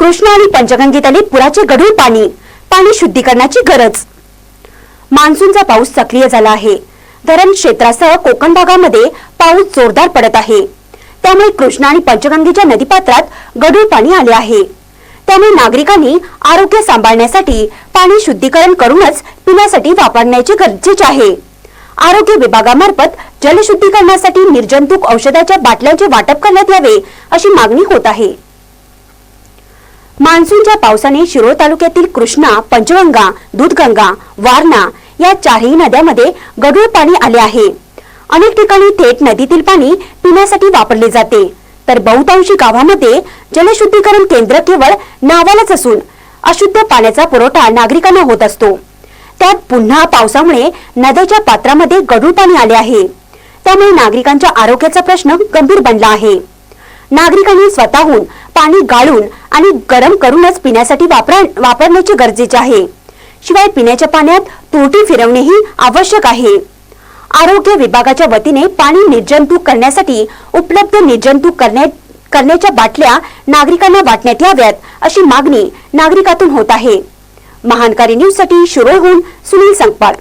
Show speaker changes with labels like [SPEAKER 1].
[SPEAKER 1] कृष्णा आणि पंचगंगेतले पुराचे गढूळ पाणी पाणी शुद्धीकरणाची गरज. मान्सूनचा पाऊस सक्रिय झाला आहे. धरण क्षेत्रासह कोकण भागामध्ये पाऊस जोरदार पडत आहे. त्यामुळे कृष्णा आणि पंचगंगेच्या नदीपात्रात गढूळ पाणी आले आहे. त्यामुळे नागरिकांनी आरोग्य सांभाळण्यासाठी पाणी शुद्धीकरण करूनच पिण्यासाठी वापरण्याचे गरजेचे आहे. आरोग्य विभागामार्फत जलशुद्धीकरणासाठी निर्जंतुक औषधाच्या बाटल्यांचे वाटप करण्यात यावे अशी मागणी होत आहे. मान्सूनच्या पावसाने शिरोळ तालुक्यातील कृष्णा पंचगंगा दूधगंगा वारणा या चारही नद्यांमध्ये गढूळ पाणी आले आहे. अनेक ठिकाणी थेट नदीतील पाणी पिण्यासाठी वापरले जाते. तर बहुतांशी गावामध्ये जलशुद्धीकरण केंद्र केवळ नावालाच असून अशुद्ध पाण्याचा पुरवठा नागरिकांना होत असतो. त्यात पुन्हा पावसामुळे नद्याच्या पात्रामध्ये गढूळ पाणी आले आहे. त्यामुळे नागरिकांच्या आरोग्याचा प्रश्न गंभीर बनला आहे. नागरिकांनी स्वतःहून पाणी गाळून आणि गरम करूनच पिण्यासाठी वापरण्याचे गरजेचे आहे. शिवाय पिण्याच्या पाण्यात तुरटी फिरवणेही आवश्यक आहे. आरोग्य विभागाच्या वतीने पाणी निर्जंतुक करण्यासाठी उपलब्ध निर्जंतुक करण्या करण्याच्या बाटल्या नागरिकांना वाटण्यात याव्यात अशी मागणी नागरिकातून होत आहे. महानकारी न्यूजसाठी शिरोळहून सुनील संकपाळ